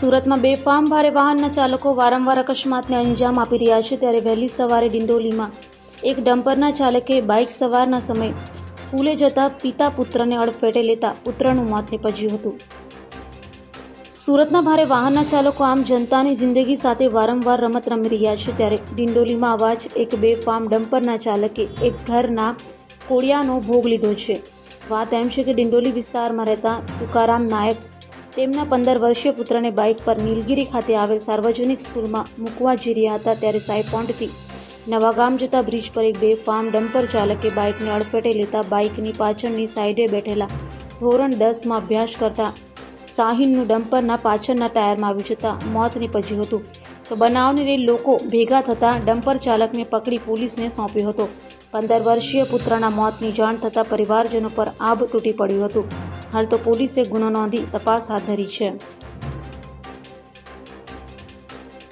સુરતમાં બેફામ ભારે વાહનના ચાલકો વારંવાર અકસ્માતને અંજામ આપી રહ્યા છે ત્યારે વહેલી સવારે ડિંડોલીમાં એક ડમ્પરના ચાલકે બાઇક સવારના સમયે સ્કૂલે જતા પિતા પુત્રને અડફેટે લેતા પુત્રનું મોત નીપજ્યું હતું. સુરતના ભારે વાહનના ચાલકો આમ જનતાની જિંદગી સાથે વારંવાર રમત રમી રહ્યા છે ત્યારે ડિંડોલીમાં આવા જ એક બેફામ ડમ્પરના ચાલકે એક ઘરના કોળિયાનો ભોગ લીધો છે. વાત એમ છે કે ડિંડોલી વિસ્તારમાં રહેતા તુકારામ નાયક તેમના પંદર વર્ષીય પુત્રને બાઇક પર નીલગિરી ખાતે આવેલ સાર્વજનિક સ્કૂલમાં મૂકવા જઈ રહ્યા હતા ત્યારે સાયપોન્ટથી નવાગામ જતા બ્રિજ પર એક બેફામ ડમ્પર ચાલકે બાઇકને અડફેટે લેતા બાઇકની પાછળની સાઈડે બેઠેલા ધોરણ દસમાં અભ્યાસ કરતા સાહિનનું ડમ્પરના પાછળના ટાયરમાં આવી જતાં મોત નીપજ્યું હતું. તો બનાવને લઈ લોકો ભેગા થતાં ડમ્પર ચાલકને પકડી પોલીસને સોંપ્યો હતો. પંદર વર્ષીય પુત્રના મોતની જાણ થતાં પરિવારજનો પર આભ તૂટી પડ્યું હતું. હાલ તો પોલીસે ગુનો નોંધી તપાસ હાથ ધરી છે.